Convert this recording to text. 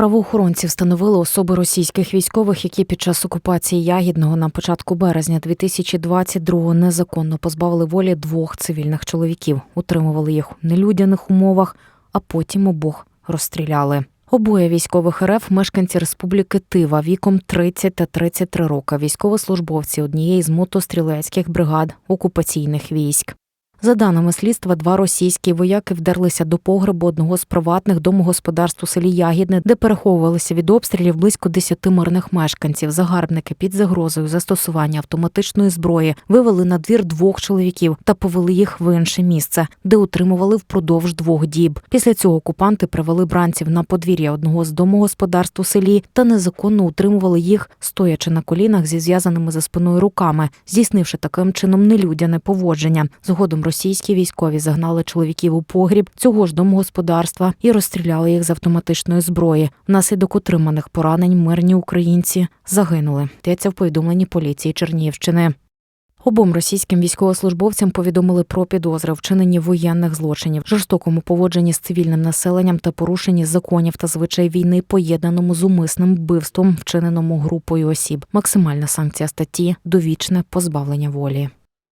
Правоохоронці встановили особи російських військових, які під час окупації Ягідного на початку березня 2022-го незаконно позбавили волі двох цивільних чоловіків, утримували їх у нелюдяних умовах, а потім обох розстріляли. Обоє військових РФ мешканці Республіки Тива віком 30 та 33 роки, військовослужбовці однієї з мотострілецьких бригад окупаційних військ. За даними слідства, два російські вояки вдерлися до погребу одного з приватних домогосподарств у селі Ягідне, де переховувалися від обстрілів близько 10 мирних мешканців. Загарбники під загрозою застосування автоматичної зброї вивели на двір двох чоловіків та повели їх в інше місце, де утримували впродовж двох діб. Після цього окупанти привели бранців на подвір'я одного з домогосподарств у селі та незаконно утримували їх, стоячи на колінах зі зв'язаними за спиною руками, здійснивши таким чином нелюдяне поводження. Згодом російські військові загнали чоловіків у погріб цього ж домогосподарства і розстріляли їх з автоматичної зброї. Внаслідок отриманих поранень мирні українці загинули. Йдеться в повідомленні поліції Чернігівщини. Обом російським військовослужбовцям повідомили про підозри вчиненні воєнних злочинів, жорстокому поводженні з цивільним населенням та порушенні законів та звичай війни, поєднаному з умисним вбивством, вчиненому групою осіб. Максимальна санкція статті довічне позбавлення волі.